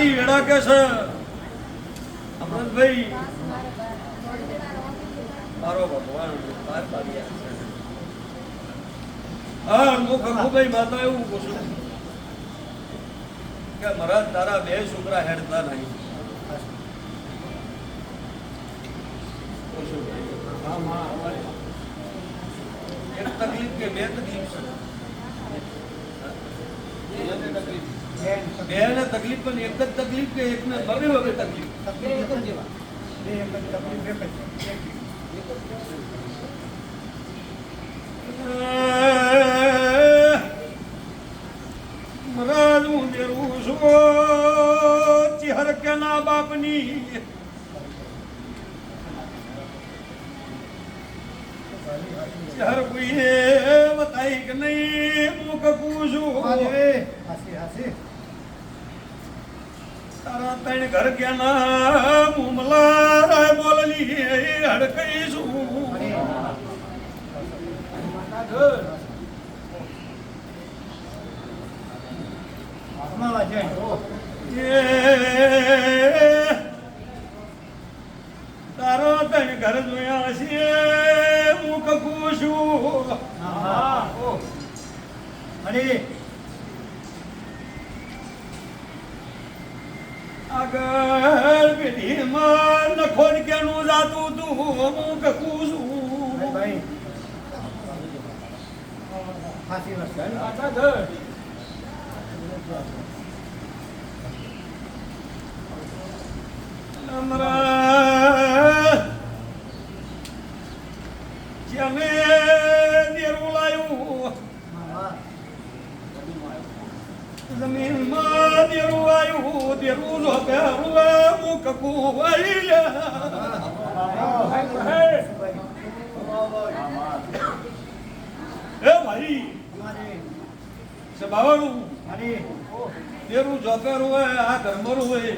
તારી વેડા કે છે? અમરતભાઈ મારો ભગવાન પાર તારી હા હું ખખુભાઈ માતા એવું પૂછું કે મહારાજ તારા બે છોકરા હેડતા નહીં. પૂછું. એક તકલીફ કે બે તકલીફ છે? બે ને તકલીફ પણ એક જ તકલીફ કે એકને બને વગર તકલીફ? મહારાજ હું દેરું છું, ચિહર કે ના બાપની. કોઈએ બતાઈ કે નહીં મુખ પૂછું હાસી તારા ત્રણ ઘર ગયા ના મુમલા બોલલી હડકઈ છું. તારો તણ ઘર જોયા છે. હું કકું છું આગળ પેઢીમાં નખોડ કેનું જાતું તું હું કકું છું. અમરા જેને દેરું લાયું જમીનમાં દેરું આવ્યું દેરું જો પહેરું હું કકું વાળી લે એ ભાઈ સભાવાળું તેરું જો હોય, આ ઘરમરું હોય.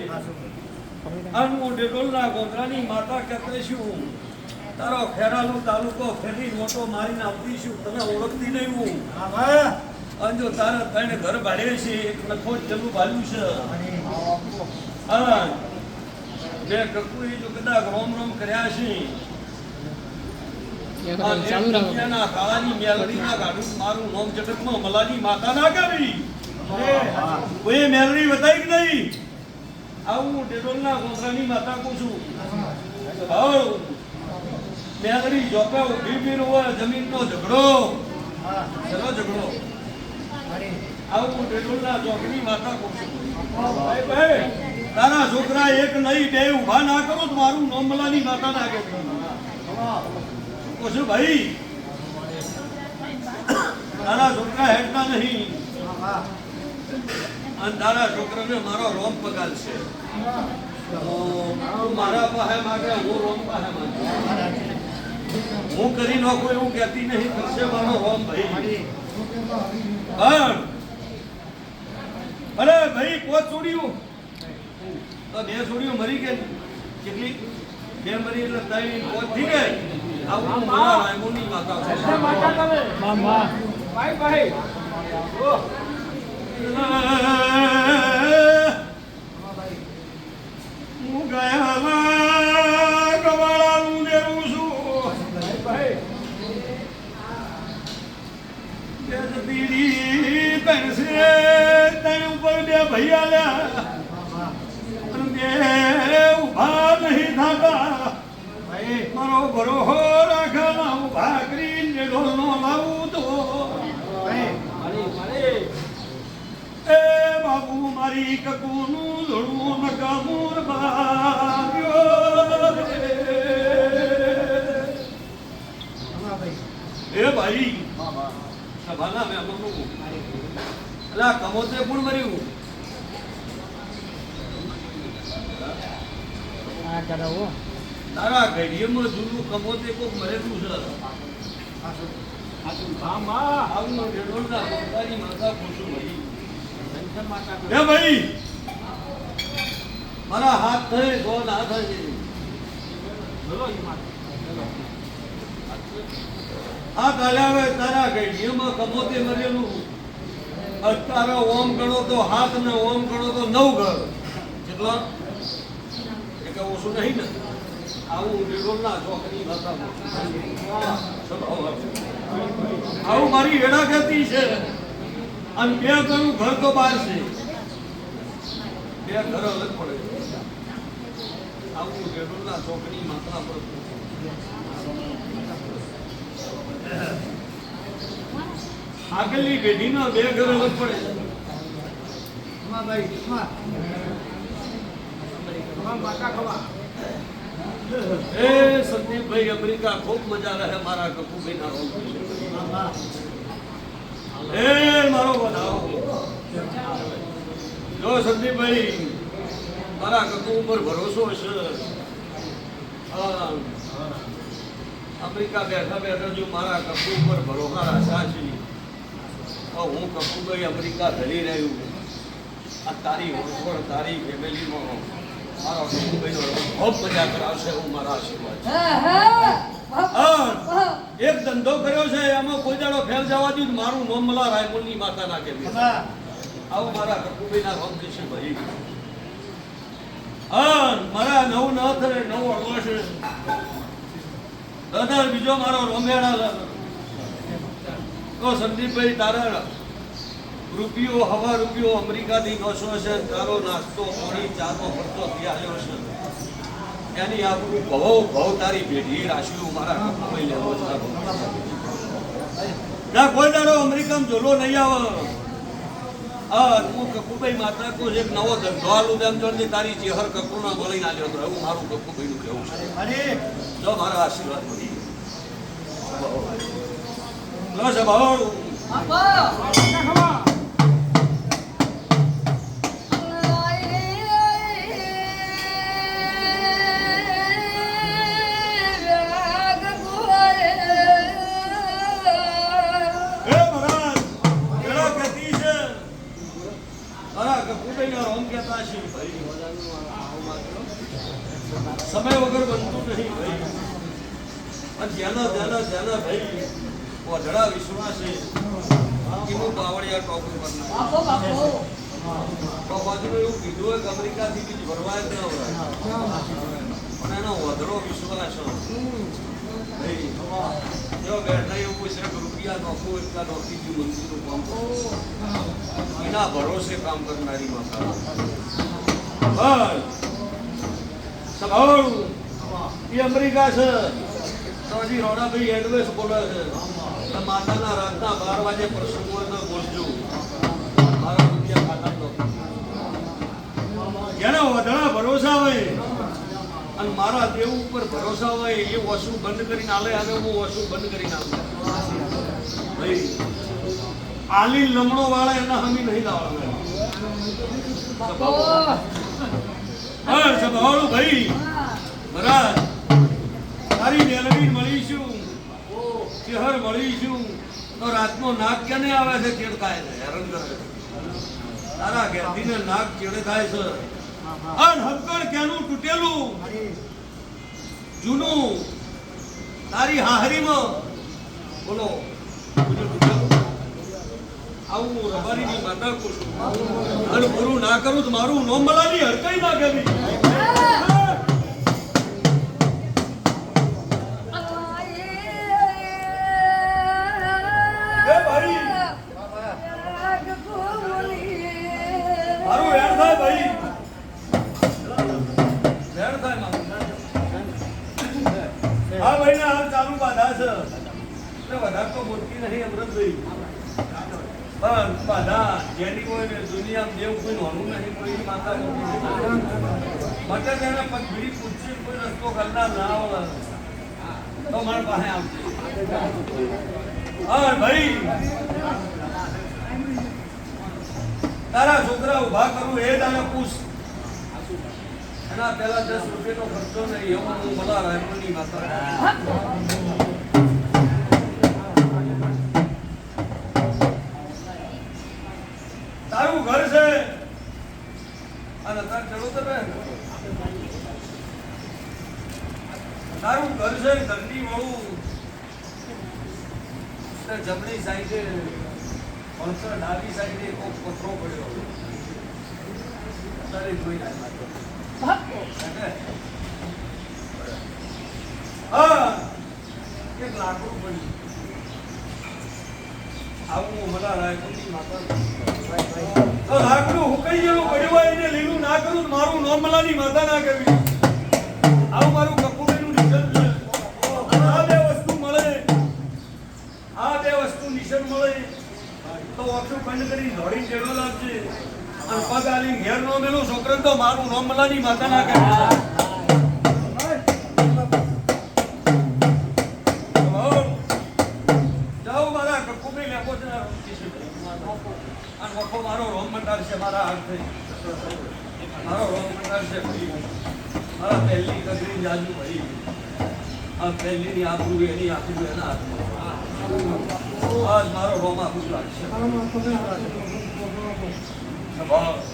આનું ડેડોલના ગોધરાની માતા કહેતે છું તારો ખેરાલુ તાલુકો ફેરી મોટો મારીને આવતી છું તમે ઓળખતી નહીં હું? અને જો તારા તને ઘર ભાડે છે એક નખો જલું ભાલ્યું છે. હા. બે એ જો કદાચ રોમ રોમ કર્યા છે આ બે દુનિયાના કાળાની મેલડીના ગાડું મારું નોમ જગતમાં મલાની માતા નો ઝઘડો. ઝઘડો. આવું ડેડોલના ચોકની માતા કહું તારા છોકરા એક નહીં, બે ઊભા ના કરો મારું નોમલાની માતા ના કે કહું છું ભાઈ, તારા છોકરા હેઠતા નહીં. અને તારા છોકરાને મારો રોમ પગાર છે મારા પાસે માગે, હું રોમ પાસે માગે. હું કરી નાખું એવું કહેતી નહીં કરશે મારો રોમ, ભાઈ. પણ, અરે ભાઈ, પોત છોડ્યું. તો બે છોડ્યું મરી ગઈ. કેટલી? બે મરી એટલે ત્રણ, પોત થઈ ગઈ. હું ગયા ગવાળાનું દેવું છું બે બીડી પેન્સે તણ ઉપર બે ભૈયા લ્યા અને ઊભા નહીં થાતા મારો ભરોહો રાખેલા ઊભા કરીને ઢોલનો લાવું તો. એ બાબુ મારી કકુનું ધોળું નકામુર બાગ્યો એ ભાઈ. સભાના મહેમાનો અલા કમોતરે પણ મર્યું. તારા ઘડીએમાં જૂનું કમોતે કોક મરેલું છે. આવું ડેડોલના પોતાની માતા ખોશું ભાઈ. હે ભાઈ! મારા હાથ થાય ગો ના થાય આ કાલાવે તારા ઘડીએમાં કમોતે મરેલું. અત્યારે ઓમ ગણો તો હાથ ને ઓમ ગણો તો નવ ઘર કેટલા? એટલે ઓછું નહીં ને? આવું નિરોલના ચોકની ભાષામાં આવું મારી વેડાગતિ છે. અને બે ઘરનું ઘર તો બહાર છે. બે ઘર અલગ પડે. આવું નિરોલના ચોકની માત્રા પર આગળની પેઢીના બે ઘર અલગ પડે. એ સંદીપભાઈ અમેરિકા ખૂબ મજા રહે મારા કપૂભાઈના રોલ એ મારો વધાવો જો સંદીપભાઈ મારા કપુ ઉપર ભરોસો છે. અમેરિકા બેઠા બેઠા જો મારા કપુ ઉપર ભરોસા રાખ્યા છે હું કપુભાઈ અમેરિકા ધરી રહ્યું આ તારી ઓળખોળ તારી ફેમિલીમાં મારો ખૂબ મજા કરાવશે હું મારા આશીર્વાદ એક ધંધો કર્યો છે એમાં કોઈ દાડો ફેલ જવા દઉં મારું નામ મલા રાયમોલની માતા ના કેવી મારા ભાઈ હા મારા નવ ન થાય નવ અડવો દાદા બીજો મારો રોમેડા તો સંદીપભાઈ તારા રૂપિયો હવા રૂપિયો અમેરિકાથી નોશો છે તારો નાસ્તો પાણી ચાનો ખર્ચો થયા છે એની આપણું ભવ ભવ તારી પેઢી રાશિઓ મારા કપાઈ લેવો છે ના કોઈ દાડો અમેરિકામાં જોલો નહીં આવે. હા હું કપુભાઈ માતા કો એક નવો ધંધો આલું તેમ જોડે તારી ચેહર કપૂરના મળી ના લેતો હું મારું કપુભાઈનું કહેવું છે. જો મારા આશીર્વાદ મળી. લો છે સમય વગર બનતું નહીં ભાઈ જેના જેના જેના ભાઈ વઢડા વિશ્વાસ છે. એનું બાવળિયા ટોપ ઉપર તો એવું કીધું હોય કે અમેરિકાથી બીજી ભરવાય જ ન હોય. પણ એનો વધરો વિશ્વાસ. ભાઈ, જો બેઠા એવું કોઈ કે રૂપિયા નોખું એટલા નોખી ગયું મંદિરનું કામ. એના ભરોસે કામ કરનારી માતા એ અમેરિકા છે. તો હજી રોડાભાઈ એડવેસ બોલે છે. માતાના રાતના બાર વાગે પ્રસંગ હોય તો બોલજો. મારા રૂપિયા ખાતા જેના વધણા ભરોસા હોય અને મારા દેવ ઉપર ભરોસા હોય એ વસ્તુ બંધ કરીને આલે અને હું વસ્તુ બંધ કરીને ભાઈ આલી લમણો વાળા એના હમી નહીં લાવવાના. ભાઈ મહારાજ તારી મેલવી મળીશું. ચહેર મળીશું. તો રાતનો નાક કેને આવે છે? કેળ થાય છે? હેરાન કરે. તારા ઘેરથીને નાક કેળે થાય છે? અન હક્કડ કેનું તૂટેલું? જૂનું. તારી હાહરીમાં. બોલો. આવું રબારીની માતા કરું અને પૂરું ના કરું તો મારું નોમ મલાની હરકઈ ના કરવી વધારે તો મોટી નહીં અમૃતભાઈ પણ બધા જેની હોય ને દુનિયામાં જેવું કોઈ નોનું નહીં, કોઈ માતા માટે તેને પગ ભીડી પૂછશે કોઈ રસ્તો કરતા ના આવે તો મારા પાસે આવશે હા, ભાઈ. તારા છોકરા ઊભા કરું, એ તારે પૂછ. એના પહેલા દસ રૂપિયાનો ખર્ચો નહીં એવું ભલા ની માતા તારું ઘર છે અને તાર ચલો તો બે જમણી સાઈડે ડાબી સાઈડે કોક પથરો પડ્યો તારી જોઈ હા. એક લાકડું પડ્યું. આવું મને રાયપુરની માતા લાકડું હુકાઈ ગયેલું પડ્યું એને લીલું ના કરું મારું નોર્મલાની માતા ના કરવી. આવું મારું કરી દોડી લાગશે ઘેર નો મેલું તો મારું નોર્મલાની માતા ના કરવી જાઓ મારા કપૂરની લેખો છે. અને વખો મારો રોમ મંડાર છે મારા હાથે. મારો રોમ મંડાર છે મારા પહેલી કગરી જાજુ ભરી આ પહેલી ની આબરૂ એની એના મારો રોમ આબરૂ લાગશે. Tá Vamos.